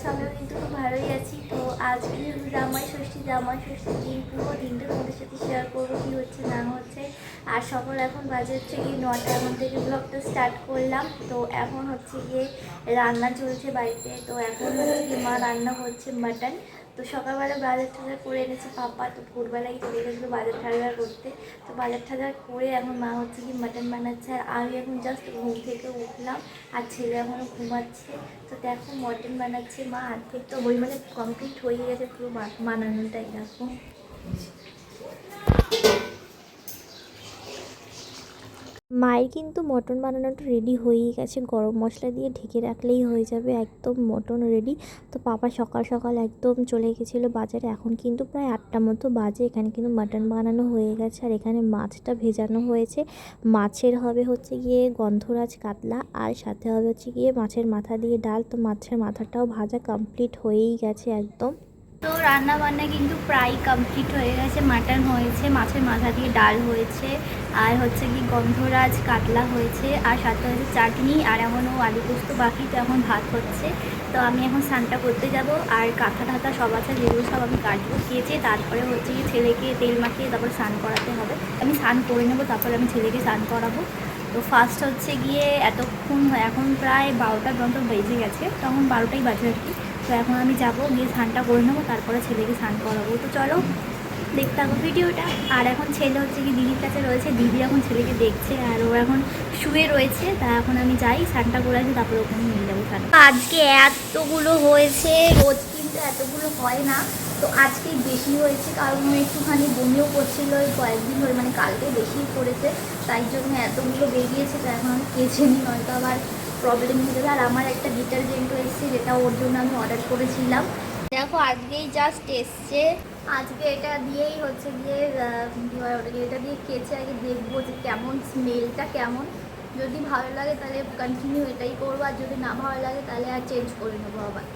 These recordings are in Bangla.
আছো আমিও কিন্তু খুব ভালোই আছি। তো আজকে যেহেতু জামাই ষষ্ঠী, জামাই ষষ্ঠীর দিন, পুরো দিনটা তোমাদের সাথে শেয়ার করব কী হচ্ছে, না হচ্ছে। আর সকাল এখন বাজে হচ্ছে গিয়ে নটা মধ্যে থেকে ব্লগটা স্টার্ট করলাম। তো এখন হচ্ছে গিয়ে রান্না চলছে বাড়িতে। তো এখন হচ্ছে গিয়ে মা রান্না করছে মাটন তো সকালবেলা বাজার টাজার করে এনেছে পাপা তো ভোরবেলায় চলে গেছিল বাজার টাজার করতে। তো বাজার টাজার করে এখন মা হচ্ছে কি মাটন বানাচ্ছে আর আমি এখন জাস্ট ঘুম থেকে উঠলাম আর ছেলে এখনও ঘুমাচ্ছে। তো দেখো মটন বানাচ্ছে, মা আর্ধেক তো বই মানে কমপ্লিট হয়ে গেছে পুরো বানানোটাই, দেখো। মায়ের কিন্তু মটন বানানোটা রেডি হয়েই গেছে। গরম মশলা দিয়ে ঢেকে রাখলেই হয়ে যাবে একদম মটন রেডি তো পাপা সকাল সকাল একদম চলে গেছিল বাজারে। এখন কিন্তু প্রায় আটটা মতো বাজে। এখানে কিন্তু মাটন বানানো হয়ে গেছে আর এখানে মাছটা ভেজানো হয়েছে। মাছের হবে হচ্ছে গিয়ে গন্ধরাজ কাতলা আর সাথে হবে হচ্ছে গিয়ে মাছের মাথা দিয়ে ডাল। তো মাছের মাথাটাও ভাজা কমপ্লিট হয়েই গেছে একদম। তো রান্না বান্না কিন্তু প্রায় কমপ্লিট হয়ে গেছে। মাটন হয়েছে, মাছের মাথা দিয়ে ডাল হয়েছে, আর হচ্ছে কি গন্ধরাজ কাতলা হয়েছে, আর সাথে হচ্ছে চাটনি, আর এখনও আলু পোস্ত, বাকি তো এখন ভাত হচ্ছে। তো আমি এখন স্নানটা করতে যাব, আর কাঁথা টাথা সব আছে, যেগুলো সব আমি কাটবো খেয়েছি তারপরে হচ্ছে কি ছেলেকে তেল মাখিয়ে তারপর স্নান করাতে হবে। আমি স্নান করে নেব, তারপরে আমি ছেলেকে স্নান করাবো। তো ফার্স্ট হচ্ছে গিয়ে এতক্ষণ, এখন প্রায় বারোটার মতো বেজে গেছে, তখন বারোটাই বাজে আর কি। তো এখন আমি যাব, গিয়ে স্নানটা করে নেব, তারপরে ছেলেকে স্নান করাবো। তো চলো, দেখতে থাকো ভিডিওটা। আর এখন ছেলে হচ্ছে কি দিদির কাছে রয়েছে। দিদি এখন ছেলেকে দেখছে আর ও এখন শুয়ে রয়েছে। তা এখন আমি যাই, স্নানটা করে আসি, তারপরে ওখানে নিয়ে যাব স্নান। আজকে এতগুলো হয়েছে, রোজ কিন্তু এতগুলো হয় না। তো আজকে বেশি হয়েছে, কারণ একটুখানি বমিও করছিল ওই কয়েকদিন ধরে মানে কালকে বেশি করেছে। তাই জন্য এতগুলো বেরিয়েছে, তো এখন আমি কেচে নিই, নয়তো আবার প্রবলেম হয়ে আর আমার একটা ডিটারজেন্টও এসছে, যেটা ওর জন্য আমি অর্ডার করেছিলাম। দেখো, আজকেই জাস্ট এসছে। আজকে এটা দিয়েই হচ্ছে গিয়ে এটা দিয়ে কেচে আগে দেখব যে কেমন স্মেলটা কেমন। যদি ভালো লাগে তাহলে কন্টিনিউ এটাই করব, আর যদি না ভালো লাগে তাহলে আর চেঞ্জ করে নেব আবার।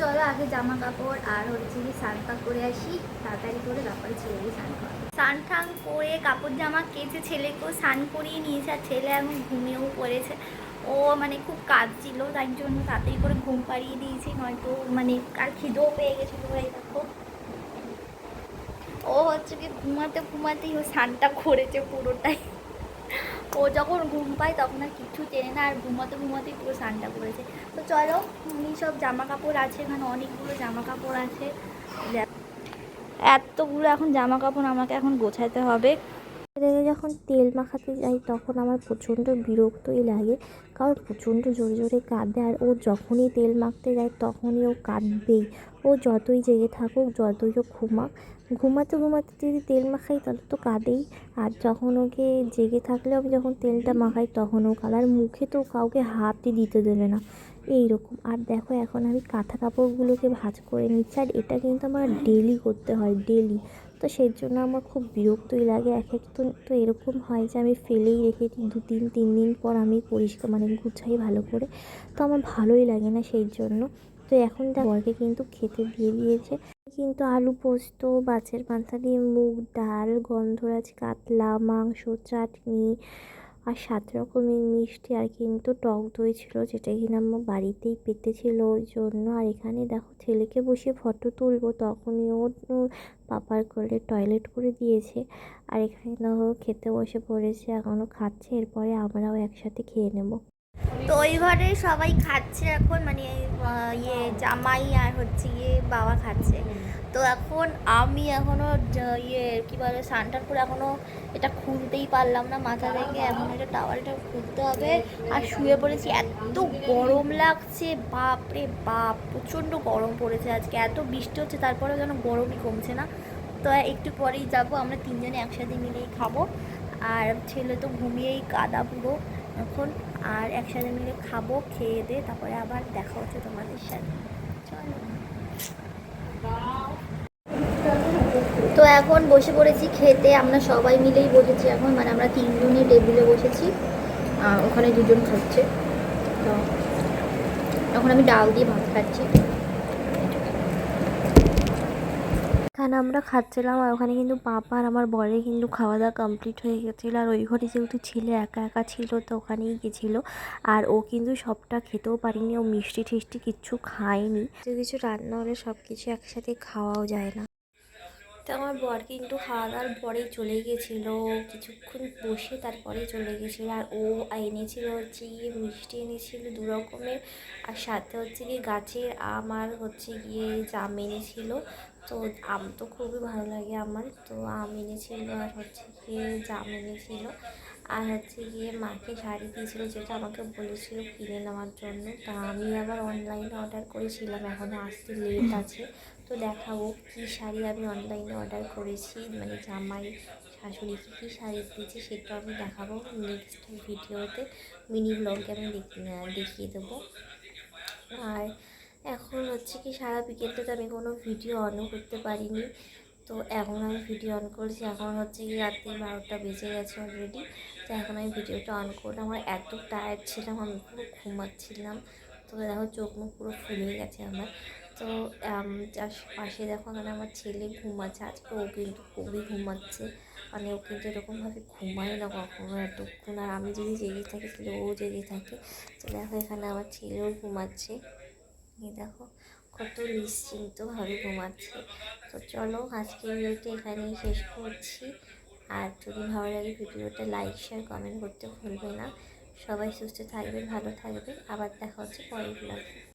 চলো আগে জামা কাপড় আর হচ্ছে কি স্নানটা করে আসি। তাড়াতাড়ি করে তারপরে ছেলেকে স্নান করা স্নান টান করে কাপড় জামা কেচে ছেলেকেও স্নান করিয়ে নিয়েছে আর ছেলে এখন ঘুমিয়েও পড়েছে। ও মানে খুব কাজ ছিল তাই জন্য তাড়াতাড়ি করে ঘুম পাড়িয়ে দিয়েছি। নয়তো মানে আর খিদেও পেয়ে গেছিল, এই দেখো। ও হচ্ছে কি ঘুমাতে ঘুমাতেই ও স্নানটা করেছে পুরোটাই। ও যখন ঘুম পায় তখন আর কিছু টেনে না আর ঘুমাতে ঘুমাতেই পুরো সানটা করেছে। তো চলো সব জামা কাপড় আছে এখানে, অনেকগুলো জামা কাপড় আছে। এতগুলো এখন জামা কাপড় আমাকে এখন গোছাতে হবে। ছেলেকে যখন তেল মাখাতে যাই, তখন আমার প্রচণ্ড বিরক্তই লাগে। কারণ প্রচণ্ড জোরে জোরে কাঁদে আর ও যখনই তেল মাখতে যায়, তখনই ও কাঁদবেই। ও যতই জেগে থাকুক, যতই ও ঘুমাক, ঘুমাতে ঘুমাতে যদি তেল মাখাই, তাহলে তো কাঁদেই। আর যখন ওকে জেগে থাকলে আমি যখন তেলটা মাখাই, তখন ও কাঁদে। আর মুখে তো কাউকে হাতই দিতে দেবে না। এইরকম। আর দেখো, এখন আমি কাঁথা কাপড়গুলোকে ভাঁজ করে নিচ্ছি। আর এটা কিন্তু আমার ডেলি করতে হয় ডেলি তো সেই জন্য আমার খুব বিরক্তই লাগে। এক এক তো তো এরকম হয় যে আমি ফেলেই রেখে দু তিন তিন দিন পর আমি পরিষ্কার মানে গুছাই ভালো করে। তো আমার ভালোই লাগে না সেই জন্য। তো এখন বরকে কিন্তু খেতে দিয়ে দিয়েছে। কিন্তু আলু পোস্ত মাছের মাথা দিয়ে মুগ ডাল, গন্ধরাজ কাতলা, মাংস, চাটনি আর সাত রকমের মিষ্টি আর কিন্তু টক দই ছিল, যেটা কিনা আমার বাড়িতেই পেতেছিল ওর জন্য। আর এখানে দেখো ছেলেকে বসে ফটো তুলবো, তখনই ও পাপার কোলে টয়লেট করে দিয়েছে। আর এখানে দেখো খেতে বসে পড়েছে এখনও খাচ্ছে, এরপরে আমরাও একসাথে খেয়ে নেব। তো ঘরে সবাই খাচ্ছে এখন মানে ইয়ে জামাই আর হচ্ছে ইয়ে বাবা খাচ্ছে। তো এখন আমি এখনও ইয়ে কি বলে সানটার করে এখনও এটা খুলতেই পারলাম না। মাথা থেকে এখন এটা টাওয়ালটা খুলতে হবে। আর শুয়ে পড়েছি, এত গরম লাগছে। বাপ রে বাপ, প্রচণ্ড গরম পড়েছে আজকে। এত বৃষ্টি হচ্ছে, তারপরেও যেন গরমই কমছে না। তো একটু পরেই যাব, আমরা তিনজনে একসাথে মিলেই খাব। আর ছেলে তো ঘুমিয়েই কাদা পুরো। এখন আর একসাথে মিলে খাব, খেয়ে দিয়ে তারপরে আবার দেখা হচ্ছে তোমাদের সাথে। তো এখন বসে পড়েছি খেতে, আমরা সবাই মিলেই বসেছি এখন মানে আমরা তিনজনই টেবিলে বসেছি। ওখানে দুজন খাচ্ছে। তো এখন আমি ডাল দিয়ে ভাত খাচ্ছি। এখানে আমরা খাচ্ছিলাম আর ওখানে কিন্তু পাপা আর আমার বরের কিন্তু খাওয়া দাওয়া কমপ্লিট হয়ে গেছিল আর ওই ঘরে যেহেতু ছেলে একা একা ছিল তো ওখানেই গেছিল। আর ও কিন্তু সবটা খেতেও পারিনি, ও মিষ্টি ঠিষ্টি কিচ্ছু খায়নি। কিছু কিছু রান্না হলে সব কিছু একসাথে খাওয়াও যায় না। তো আমার বর কিন্তু খাওয়া দাওয়ার পরেই চলে গেছিল। কিছুক্ষণ বসে তারপরে চলে গেছিল। আর ও এনেছিল হচ্ছে গিয়ে মিষ্টি এনেছিল দু রকমের। আর সাথে হচ্ছে গিয়ে গাছের আম আর হচ্ছে গিয়ে জাম এনেছিল। তো আম তো খুবই ভালো লাগে আমার। তো আম এনেছিল আর হচ্ছে গিয়ে জাম এনেছিল। আর হচ্ছে গিয়ে মাকে শাড়ি দিয়েছিল, যেটা আমাকে বলেছিল কিনে নেওয়ার জন্য। তা আমি আবার অনলাইনে অর্ডার করেছিলাম এখনও আসতে লেট আছে। তো দেখাবো কী শাড়ি আমি অনলাইনে অর্ডার করেছি মানে জামাই শাশুড়িকে কী শাড়ি দিয়েছি সেটা আমি দেখাবো নেক্সট ভিডিওতে মিনি ব্লগে আমি দেখ- দেখিয়ে দেবো। আর এখন হচ্ছে কি সারা বিকেলটা তো আমি কোনো ভিডিও অনও করতে পারিনি। তো এখন আমি ভিডিও অন করেছি। এখন হচ্ছে কি রাত্রি বারোটা বেজে গেছে অলরেডি তো এখন আমি ভিডিওটা অন করলাম। আমার এত টায়ার্ড ছিলাম, আমি পুরো ঘুমাচ্ছিলাম। তো দেখো চোখ মুখ পুরো ফুলে গেছে আমার। তো যার পাশে দেখো মানে আমার ছেলে ঘুমাচ্ছে। আজকে ও কিন্তু খুবই ঘুমাচ্ছে। মানে ও কিন্তু এরকমভাবে ঘুমায় না কখনো এতক্ষণ। আর আমি যদি জেগে থাকি, তাহলে ও জেগে থাকে। তো দেখো এখানে আমার ছেলেও ঘুমাচ্ছে। দেখো। কত নিশ্চিন্তভাবে ঘুমাচ্ছে। তো চলো আজকের ভিডিওটি এখানেই শেষ করছি। আর যদি ভালো লাগে ভিডিওটা লাইক শেয়ার কমেন্ট করতে ভুলবে না। সবাই সুস্থ থাকবে ভালো থাকবে আবার দেখা হচ্ছে পরের ব্লগে